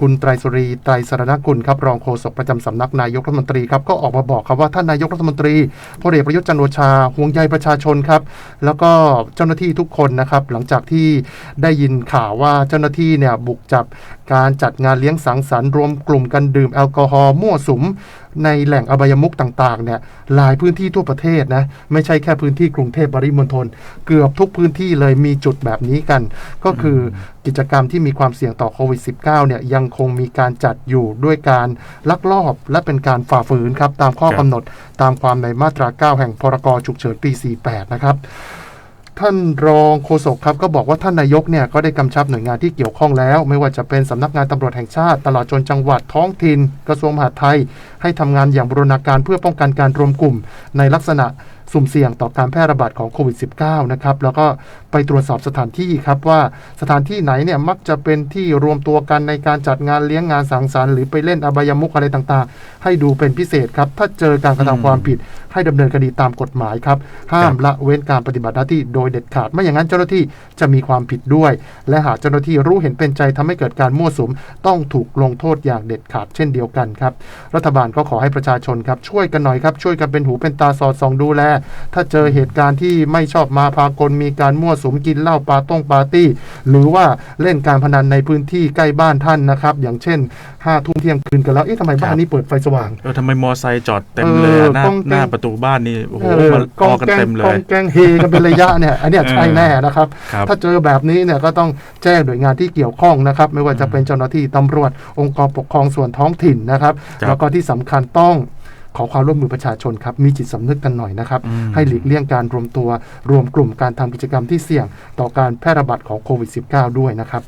คุณไตรสุรีไตรสรณกุลครับรองโฆษกประจำสำนักนายกรัฐมนตรีครับก็ออกมาบอกครับว่าท่านนายกรัฐมนตรีพลเอกประยุทธ์จันโอชาห่วงใยประชาชนครับ แล้วก็เจ้าหน้าที่ทุกคนนะครับ หลังจากที่ได้ยินข่าวว่าเจ้าหน้าที่เนี่ยบุกจับการจัดงานเลี้ยงสังสรรค์รวมกลุ่มกันดื่มแอลกอฮอล์มั่วสุมในแหล่งอบายมุกต่างๆเนี่ยหลายพื้นที่ทั่วประเทศนะไม่ใช่แค่พื้นที่กรุงเทพปริมณฑลเกือบทุกพื้นที่เลยมีจุดแบบนี้กัน ก็คือกิจกรรมที่มีความเสี่ยงต่อโควิด -19 เนี่ยยังคงมีการจัดอยู่ด้วยการลักลอบและเป็นการฝ่าฝืนครับตามข้อครับกำหนดตามความในมาตรา 9 แห่งพรกฉุกเฉินปี 48 นะครับ ท่านรองโฆษกครับก็บอกว่าท่านนายกเนี่ยก็ได้กำชับหน่วยงานที่เกี่ยวข้องแล้ว ไม่ว่าจะเป็นสำนักงานตำรวจแห่งชาติ ตลอดจนจังหวัดท้องถิ่นกระทรวงมหาดไทย ให้ทำงานอย่างบรูรณาการเพื่อป้องกันการรวมกลุ่มในลักษณะ สุ่มเสี่ยงต่อการแพร่ระบาดของโควิด -19 นะครับ แล้วก็ไปตรวจสอบสถานที่ครับว่าสถานที่ไหนเนี่ยมักจะเป็นที่รวมตัวกันในการจัดงานเลี้ยงงานสังสรรค์หรือไปเล่นอบายมุขอะไรต่างๆ ให้ดูเป็นพิเศษครับ ถ้าเจอการกระทำความผิด ให้ดำเนินคดีตามกฎหมายครับ ห้ามละเว้นการปฏิบัติหน้าที่โดยเด็ดขาด ไม่อย่างนั้นเจ้าหน้าที่จะมีความผิดด้วย และหากเจ้าหน้าที่รู้เห็นเป็นใจทำให้เกิดการมั่วสุม ต้องถูกลงโทษอย่างเด็ดขาดเช่นเดียวกันครับ รัฐบาลก็ขอให้ประชาชนครับช่วยกันหน่อยครับช่วยกันเป็นหูเป็นตาสอดส่องดูแลถ้าเจอเหตุการณ์ที่ไม่ชอบมาพากลมีการมั่วสุมกินเหล้าปาต้งปาร์ตี้ หรือว่าเล่นการพนันในพื้นที่ใกล้บ้านท่านนะครับ อย่างเช่นห้าทุ่มเที่ยงคืนกันแล้วเอ๊ะทำไมบ้านนี้เปิดไฟสว่างเออทำไมมอไซค์จอดเต็มเลยเออะอหน้ากล้องแกงหน้าประตูบ้านนี่โอ้โหเออมันกอองอกกันแกงเต็มเลกอยงแกงเฮกันเป็นระยะเนี่ยอันเนี้ยใช่แน่นะครับครับ ถ้าเจอแบบนี้เนี่ยก็ต้องแจ้งหน่วยงานที่เกี่ยวข้องนะครับ ไม่ว่าจะเป็นเจ้าหน้าที่ตำรวจองค์กรปกครองส่วนท้องถิ่นนะครับครับแล้วก็ที่สำคัญต้อง ขอความร่วมมือประชาชนครับมีจิตสำนึกกันหน่อยนะครับอืมให้หลีกเลี่ยงการรวมตัวรวมกลุ่มการทำกิจกรรมที่เสี่ยง ต่อการแพร่ระบาดของโควิด -19 ด้วยนะครับ